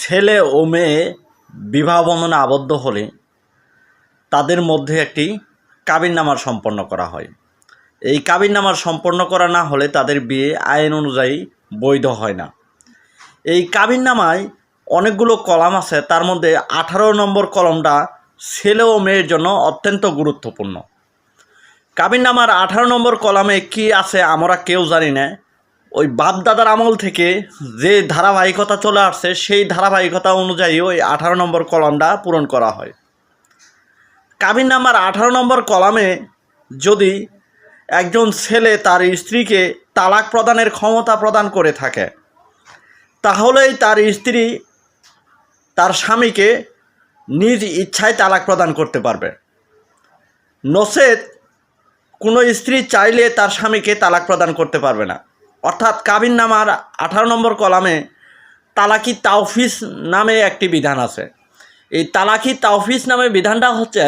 ছেলে ও মেয়ে বিবাহ বন্ধনে আবদ্ধ হলে তাদের মধ্যে একটি কাবিননামার সম্পন্ন করা হয়। এই কাবিননামার সম্পন্ন করা না হলে তাদের বিয়ে আইন অনুযায়ী বৈধ হয় না। এই কাবিননামায় অনেকগুলো কলাম আছে, তার মধ্যে আঠারো নম্বর কলমটা ছেলে ও মেয়ের জন্য অত্যন্ত গুরুত্বপূর্ণ। কাবিননামার আঠারো নম্বর কলামে কি আছে আমরা কেউ জানি না। ওই বাপদাদার আমল থেকে যে ধারাবাহিকতা চলে আসছে, সেই ধারাবাহিকতা অনুযায়ী ওই আঠারো নম্বর কলামটা পূরণ করা হয়। কাবিন নাম্বার আঠারো নম্বর কলামে যদি একজন ছেলে তার স্ত্রীকে তালাক প্রদানের ক্ষমতা প্রদান করে থাকে, তাহলেই তার স্ত্রী তার স্বামীকে নিজ ইচ্ছায় তালাক প্রদান করতে পারবে। নচেত কোনো স্ত্রী চাইলে তার স্বামীকে তালাক প্রদান করতে পারবে না। অর্থাৎ কাবিন নামার আঠারো নম্বর কলামে তালাকি তাওফিস নামে একটি বিধান আছে। এই তালাকি তাওফিস নামে বিধানটা হচ্ছে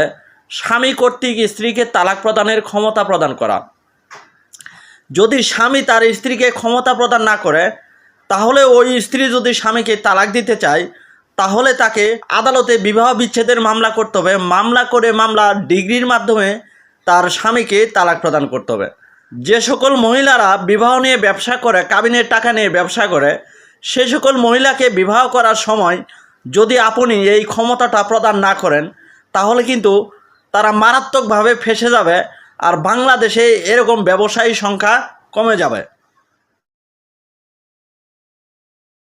স্বামী কর্তৃক স্ত্রীকে তালাক প্রদানের ক্ষমতা প্রদান করা। যদি স্বামী তার স্ত্রীকে ক্ষমতা প্রদান না করে, তাহলে ওই স্ত্রী যদি স্বামীকে তালাক দিতে চায়, তাহলে তাকে আদালতে বিবাহ বিচ্ছেদের মামলা করতে হবে। মামলা করে মামলা ডিগ্রির মাধ্যমে তার স্বামীকে তালাক প্রদান করতে হবে। যে সকল মহিলারা বিবাহ নিয়ে ব্যবসা করে, কাবিনের টাকা নিয়ে ব্যবসা করে, সে সকল মহিলাকে বিবাহ করার সময় যদি আপনি এই ক্ষমতাটা প্রদান না করেন, তাহলে কিন্তু তারা মারাত্মকভাবে ফেসে যাবে আর বাংলাদেশে এরকম ব্যবসায়ী সংখ্যা কমে যাবে।